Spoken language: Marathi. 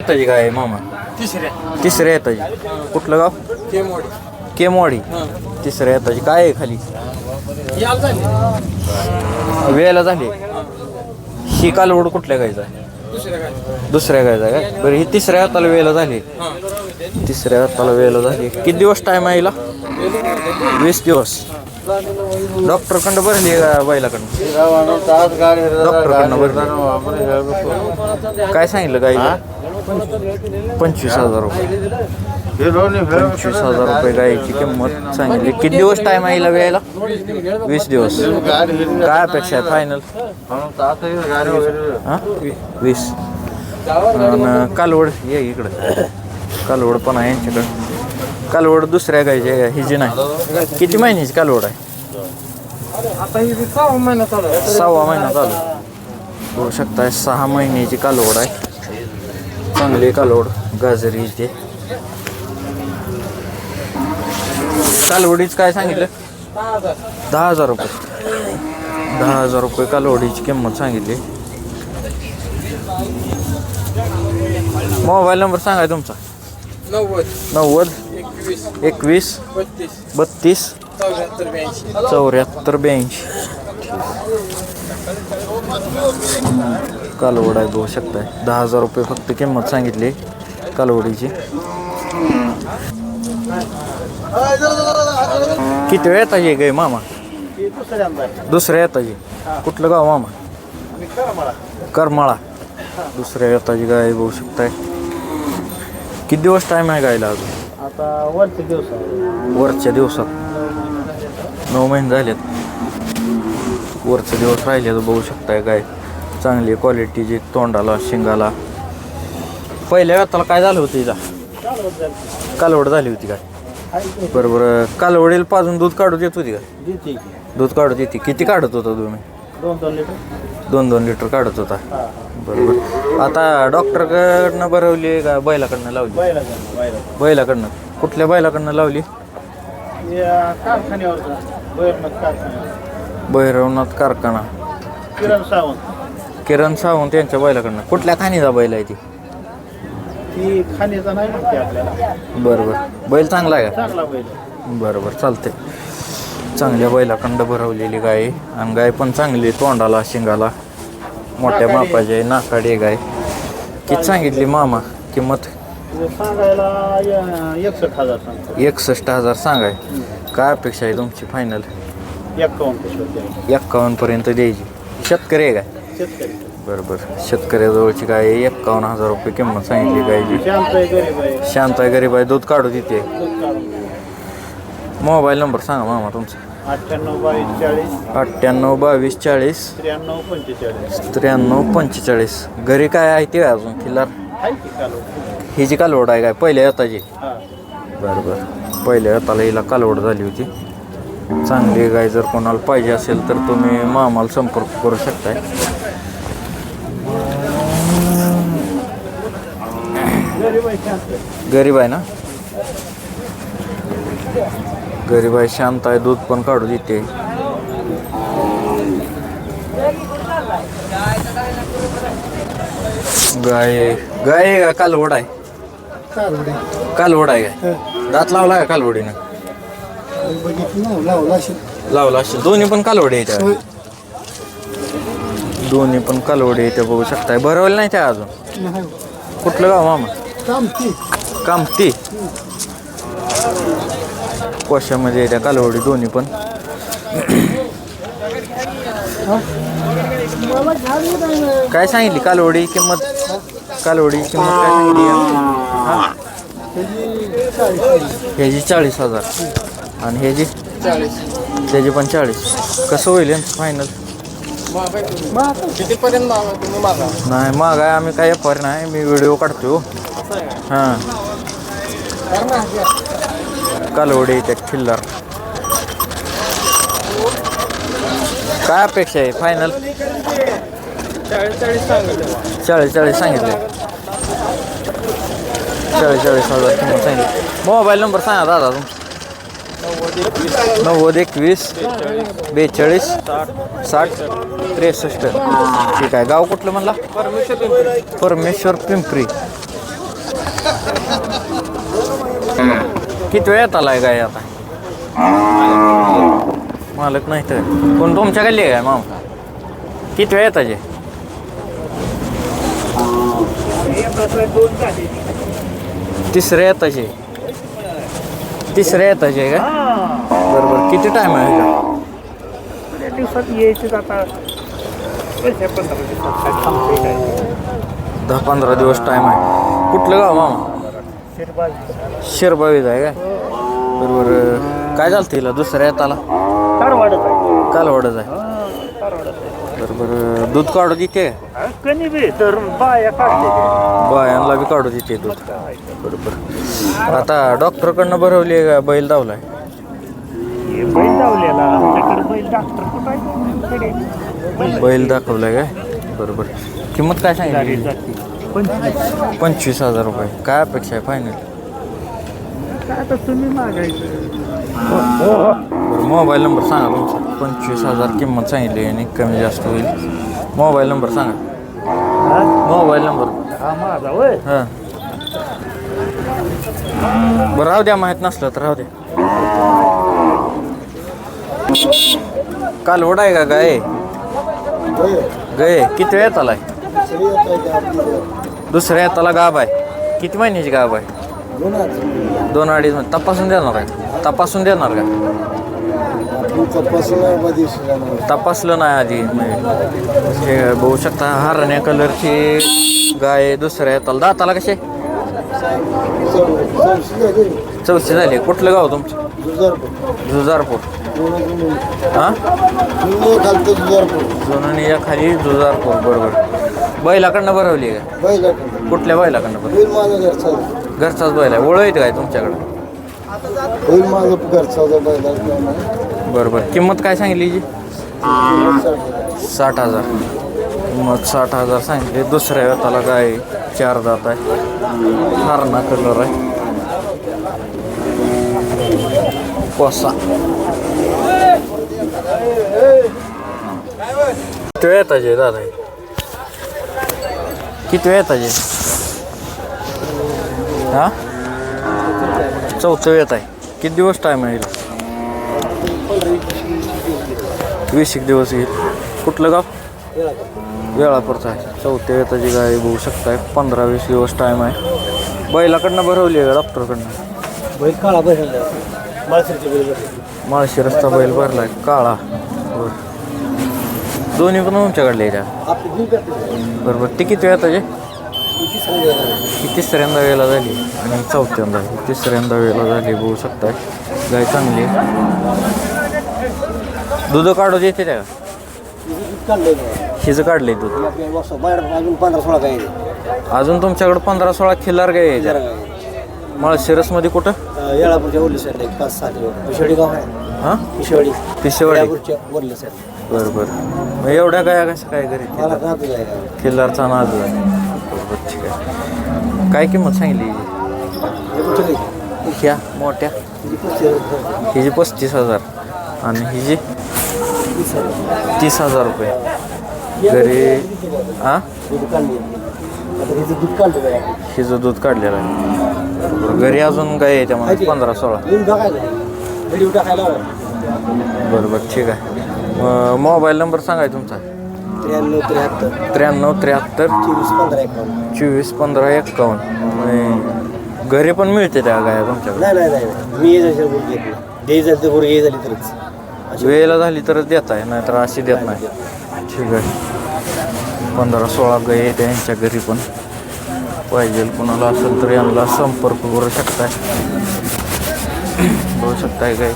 येताची काय आहे मामा? तिसऱ्या. तिसऱ्या येताची कुठलं गाव? केमोडी. केमवाडी तिसऱ्या येताची काय आहे खाली? याल झाली. वेळेला झाली. ही कालवड कुठल्या गायचा? दुसऱ्या काय दुसऱ्या गायचा काय बरं ही तिसऱ्या हाताला वेळेला झाली. हां. तिसऱ्या हाताला वेळेला झाली. किती दिवस टाईम आहे हिला? वीस दिवस. डॉक्टरकडं भरली आहे का डॉक्टरकडनं भरली. काय सांगितलं गाईला? पंचवीस हजार रुपये. पंचवीस हजार रुपये गायची किंमत सांगितली किती दिवस टाइम आहे हिला वेळेला? वीस दिवस. काय अपेक्षा आहे फायनल हां? वीस. आणि कालवड ये इकडं. कालवड पण आहे यांच्याकडं. कालवड दुसऱ्या गायची ही जी नाही. किती महिन्याची कालवड आहे? सहा महिना चालू आहे. सहावा महिना चालू सहा महिन्याची कालवड आहे. चांगली कालवड गाजरी इथे कालवडीच काय सांगितलं? दहा हजार रुपये. दहा हजार रुपये कालवडीची किंमत सांगितली. मोबाईल नंबर सांगा तुमचा. नव्वद एकवीस बत्तीस चौऱ्याहत्तर ब्याऐंशी. कालवड आहे बघू शकताय. दहा हजार रुपये फक्त किंमत सांगितली कालवडीची. किती वेळ येताची गे मामा? दुसऱ्या येताची कुठलं गाव मामा? करमाळा. दुसऱ्या येताची गाय बघू शकताय. किती दिवस टाईम आहे गायला अजून? आता वरचे दिवस आहे. वरच्या दिवसात. नऊ महिने झालेत. वरचे दिवस राहिले तर बघू शकताय काय चांगली क्वालिटीची तोंडाला शिंगाला. पहिल्या व्यताला काय झालं होतं तिला जाईल. कालवड झाली होती काय? बरोबर. कालवडीला पाजून दूध काढू देत होती का. दूध काढू देते. किती काढत होता तुम्ही? दोन दोन लिटर. दोन दोन लिटर काढत होता. बरोबर. आता डॉक्टरकडनं भरवली का बैलाकडनं लावली? बैलाकडनं कुठल्या बैलाकडनं लावली? कारखान्यावर भैरवनाथ कारखाना. किरण सावंत. किरण सावंत यांच्या बैलाकडनं. कुठल्या खाणीचा बैल आहे ती? ती खाण्याचा नाही म्हणते आपल्याला. बरं बरं बैल चांगला आहे चांगला बैल का बरं बरं चालते चांगल्या बैलाखंड भरवलेली गाय आहे. आणि गाय पण चांगली तोंडाला शिंगाला. मोठ्या मापाची आहे. नाकाडी आहे गाय. किती सांगितली मामा? किंमत? तिथं सांगायला य- एकसष्ट हजार सांगतो. एकसष्ट हजार सांगाय. काय अपेक्षा आहे तुमची फायनल द्यायच्या. एक्कावन्नपर्यंत द्यायची. शेतकरी आहे काय शेतकरी. बरं बरं शेतकऱ्याजवळची गाय एक्कावन्न हजार रुपये किंमत सांगितली गायची शांत आहे. गरीब आहे दूध काढू काढून मोबाईल नंबर सांगा मामा तुमचा. अठ्ठ्याण्णव बावीस चाळीस. त्र्याण्णव पंचेचाळीस. घरी काय आहे ते अजून चालू ही जी कालवड आहे काय पहिल्या येताची हा. बरं बरं पहिल्या येताला हिला कालवड झाली होती. चांगली गाय जर कोणाला पाहिजे असेल तर तुम्ही मामाला संपर्क करू शकताय. गरीब आहे ना? गरीब आहे शांत आहे दूध पण काढू देते. गाय गाय का कालवड आहे? कालवड. आहे काय? दात लावला का कालवडीनं? लावला असेल. दोन्ही पण कालवडी आहे त्या. दोन्ही पण कालवडी आहे त्या बघू शकताय. भरवलं नाही त्या अजून? कुठलं गाव मामा? कामती. कोशामध्ये त्या कालवडी दोन्ही पण. काय सांगितली? कालवडी किंमत? कालवडी किंमत काय सांगितली? हा? ह्याची चाळीस हजार. आणि ह्याची? चाळीस त्याची पण चाळीस. कसं होईल फायनल कितीपर्यंत मागा? तुम्ही मागा. नाही मग आहे आम्ही काय एफआर नाही. मी व्हिडिओ काढतो हां. कालवडी त्या खिल्लार. काय अपेक्षा आहे? फायनल चाळीस चाळीस सांगितलं. चाळीस चाळीस सांगितले चाळीस चाळीस हजार किंमत सांगितले. मोबाईल नंबर सांगा दादा तुम नव्वद एकवीस बेचाळीस साठ त्रेसष्ट. ठीक आहे. गाव कुठलं म्हणला? परमेश्वर परमेश्वर पिंपरी. किती वेळात आलाय काय आता? मालक नाही तर. कोण तुमच्या गल्ली आहे काय मामा? किती वेळ येताचे? तिसऱ्या येताचे. तिसऱ्या येताचे का? बरोबर. किती टाइम आहे का? दिवसात यायचे आता दहा पंधरा दिवस टाइम आहे. कुठलं गाव मामा? शिरबावीज आहे काय? बरोबर. काय झालं तिला दुसऱ्या येताला? वाढत आहे. कालवडच आहे. आहे. बरोबर. दूध काढू देते कणी बी तर बाया काढते. ते. बायांना बी काढू देते दूध. बरोबर. आता डॉक्टरकडनं भरवली का? बैल धावलाय. हे बैल आमच्याकडे बैल डॉक्टर कुठं आहे? कडे बैल दाखवलाय काय? बरोबर. किंमत काय सांगितली? पंचवीस पंचवीस हजार रुपये. काय अपेक्षा आहे फायनल काय आता तुम्ही मागायचं? मोबाईल नंबर सांगा तुमचा. पंचवीस हजार किंमत सांगितली आणि कमी जास्त होईल. मोबाईल नंबर सांगा? मोबाईल नंबर हा माझा वय हां. बरं राहू द्या माहीत नसलं तर राहू द्या. कालवड आहे का गाय? गाय. किती वेळात आलाय दुसऱ्या येताला गाब आहे. किती महिन्याची गाब आहे? दोन अडीच महिने. तपासून देणार आहे तपासून देणार का? तपासलं नाही आधी. हे बघू शकता हरण्या कलरची गाय दुसऱ्या येताला. दाताला कसे चौथी झाली. कुठलं गाव तुमचं? जुजारपूर. हां? या खाली जुजारपूर. बरोबर. बैलाकडनं भरवली का? कुठल्या बैलाकडनं भरवली? घरचाच बैल आहे. ओळख येते काय तुमच्याकडं? होईल माझं घरचा बैला बरोबर. किंमत काय सांगितली जी साठ हजार. किंमत साठ हजार सांगितली. दुसऱ्या वेताला काय चार दात आहे. हरणा कलर आहे. कोसा. वेळ येताचे दादा. हे? किती वेळ येताचे हा? चौथं येत आहे. किती दिवस टाईम आहे? वीस एक दिवस येईल. कुठलं गाव? वेळापूरचं आहे. चौथ्या येताची गाय बघू शकताय. पंधरा वीस दिवस टाईम आहे. बैलाकडनं भरवली आहे का डॉक्टरकडनं? बैल काळा बैल बैल माळशी रस्ता बैल भरलाय. काळा. बर. दोन्ही पण तुमच्याकडले आहे करते बरोबर. ती किती वेळ येताचे ही तिसऱ्यांदा वेळेला. झाली. आणि चौथ्यांदा. तिसऱ्यांदा वेळेला झाली. बघू शकताय. गाय चांगली आहे. दूध काढू देते त्या. काढलंय हिचं काढले दूध. पंधरा सोळा काय अजून तुमच्याकडे पंधरा सोळा खिल्लार गाय आहे त्या. माळशिरसमध्ये कुठं? येळापूरच्या वरली साईडला एक पाच किलो. पिशेवाडी गाव आहे. हां? पिशेवाडी. येळापूरच्या वरली साईड बरं बरं. मग एवढ्या गाया कसं काय घरी आहे खिल्लारचा नाद आहे. बरोबर ठीक आहे. काय किंमत सांगितली? ह्या मोठ्या? हिची पस्तीस हजार. आणि हिची? तीस हजार रुपये. घरी हां हिचं दूध काय काढलेलं आहे. घरी अजून गाय आहे त्यामध्ये पंधरा सोळा. टाकायला. बरोबर ठीक आहे. मोबाईल नंबर सांगाय तुमचा. त्र्याण्णव त्र्याहत्तर. त्र्याण्णव त्र्याहत्तर. चोवीस पंधरा एकावन्न. चोवीस पंधरा एक्कावन्न घरी पण मिळते त्या गाया तुमच्याकडे? नाही नाही. मी घेत नाही झाली तर झाली तरच. वेळेला झाली तरच देत आहे नाहीतर अशी देत नाही ठीक आहे. पंधरा सोळा गाय आहे त्यांच्या घरी पण. पाहिजे कुणाला असेल तर यांना संपर्क करू शकताय. करू शकताय गाय